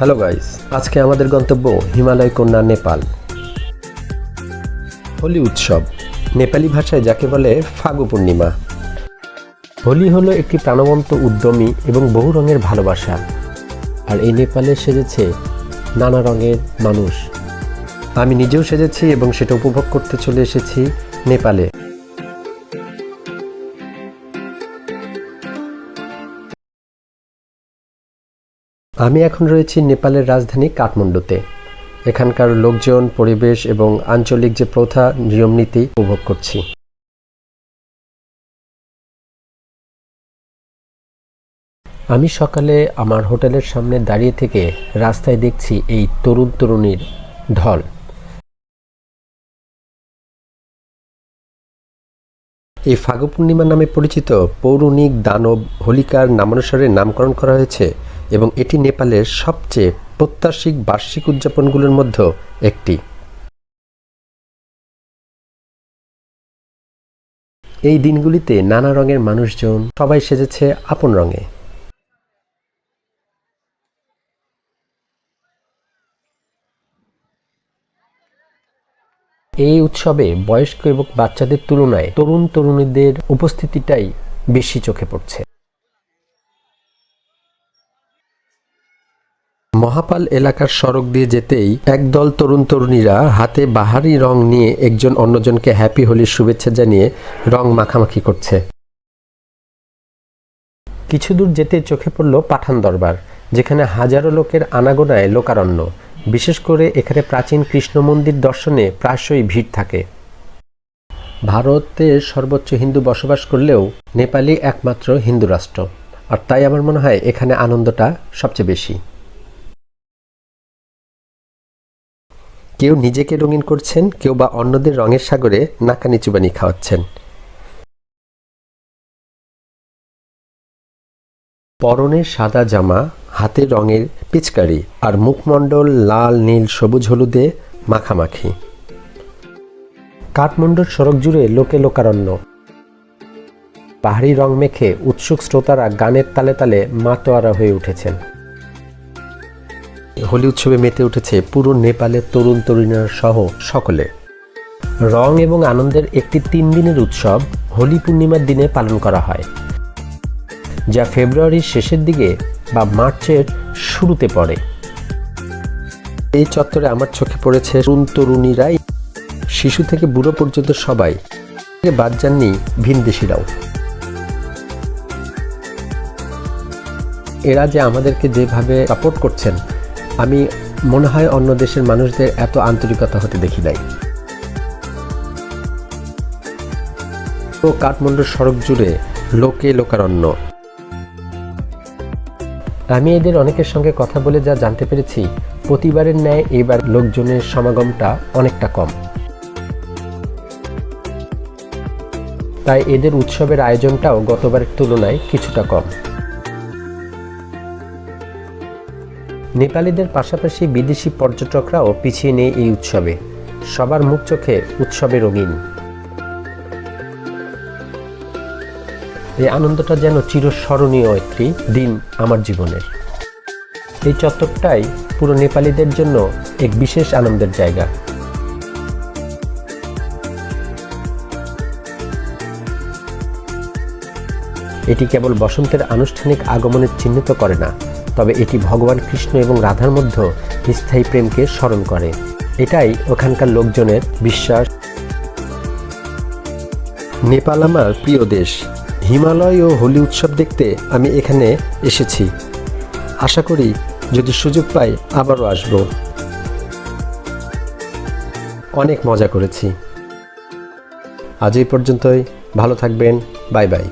Hello guys, আজকে আমাদের গন্তব্য হিমালয় কন্যা নেপাল। হোলি উৎসব, নেপালি ভাষায় যাকে বলে ফাগু পূর্ণিমা। হোলি হলো একটি প্রাণবন্ত উদ্যমী এবং বহু রঙের ভালোবাসা। আর এই নেপালে সেজেছে নানা রঙের মানুষ। আমি নিজেও সেজেছি এবং সেটা উপভোগ করতে চলে এসেছি নেপালে। আমি এখন রয়েছি নেপালের রাজধানী কাঠমান্ডুতে। এখানকার লোকজন, পরিবেশ এবং আঞ্চলিক যে প্রথা, নিয়মনীতি উপভোগ করছি। আমি সকালে আমার হোটেলের সামনে দাঁড়িয়ে থেকে রাস্তায় দেখছি এই তরুণ তরুণীর ঢল। এই ফাগু পূর্ণিমা নামে পরিচিত পৌরাণিক দানব হোলিকার নামানুসারে নামকরণ করা হয়েছে। এবং এটি নেপালের সবচেয়ে প্রত্যাশিক বার্ষিক উদযাপনগুলোর মধ্যে একটি। এই দিনগুলিতে নানা রঙের মানুষজন সবাই সেজেছে আপন রঙে। এই উৎসবে বয়স্ক এবং বাচ্চাদের তুলনায় তরুণ তরুণীদের উপস্থিতিটাই বেশি চোখে পড়ছে। মহাপাল এলাকার সড়ক দিয়ে যেতেই একদল তরুণ তরুণীরা হাতে বাহারি রং নিয়ে একজন অন্যজনকে হ্যাপি হোলির শুভেচ্ছা জানিয়ে রং মাখামাখি করছে। কিছু দূর যেতে চোখে পড়ল পাঠান দরবার, যেখানে হাজারো লোকের আনাগোনায় লোকারণ্য। বিশেষ করে এখানে প্রাচীন কৃষ্ণ মন্দির দর্শনে প্রায়শই ভিড় থাকে। ভারতের সর্বোচ্চ হিন্দু বসবাস করলেও নেপালি একমাত্র হিন্দু রাষ্ট্র। আর তাই আমার মনে হয় এখানে আনন্দটা সবচেয়ে বেশি। কেউ নিজেকে রঙিন করছেন, কেউ বা অন্যদের রঙের সাগরে নাকানি চুবানি খাওয়াচ্ছেন। পরনে সাদা জামা, হাতে রঙের পিচকারি আর মুখমণ্ডল লাল, নীল, সবুজ হলুদে মাখামাখি। কাঠমান্ডুর সড়ক জুড়ে লোকে লোকারণ্য। পাহাড়ি রং মেখে উৎসুক শ্রোতারা গানের তালে তালে মাতোয়ারা হয়ে উঠেছেন। হোলি উৎসবে মেতে উঠেছে পুরো নেপালের তরুণ তরুণীরা সহ সকলে। রং এবং আনন্দের একটি তিন দিনের উৎসব হোলি পূর্ণিমার দিনে পালন করা হয়, যা ফেব্রুয়ারির শেষের দিকে বা মার্চের শুরুতে পড়ে। এই চত্বরে আমার চোখে পড়েছে তরুণ তরুণীরাই শিশু থেকে বুড়ো পর্যন্ত সবাই বাদ যাননি ভিনদেশিরাও এরা যে আমাদেরকে যেভাবে সাপোর্ট করছেন আমি মনে হয় অন্য দেশের মানুষদের এত আন্তরিকতা হতে দেখি নাই। তো কাঠমান্ডুর সড়ক জুড়ে লোকে লোকারণ্য। আমি এদের অনেকের সঙ্গে কথা বলে যা জানতে পেরেছি, প্রতিবারের ন্যায় এবার লোকজনের সমাগমটা অনেকটা কম। তাই এদের উৎসবের আয়োজনটাও গতবারের তুলনায় কিছুটা কম। নেপালিদের পাশাপাশি বিদেশি পর্যটকরাও পিছিয়ে নেই এই উৎসবে। সবার মুখ চোখে উৎসবে রঙিন। এই আনন্দটা যেন চিরস্মরণীয় একটি দিন আমার জীবনের। এই চত্বরটাই পুরো নেপালিদের জন্য এক বিশেষ আনন্দের জায়গা। এটি কেবল বসন্তের আনুষ্ঠানিক আগমনের চিহ্নিত করে না তবে এটি ভগবান কৃষ্ণ এবং রাধার মধ্যে স্থায়ী প্রেমকে স্মরণ করে। এটাই ওখানকার লোকজনের বিশ্বাস। নেপাল আমার প্রিয় দেশ। হিমালয় ও হোলি উৎসব দেখতে আমি এখানে এসেছি। আশা করি যদি সুযোগ পাই আবারও আসব। অনেক মজা করেছি। আজ এই পর্যন্তই। ভালো থাকবেন। Bye bye.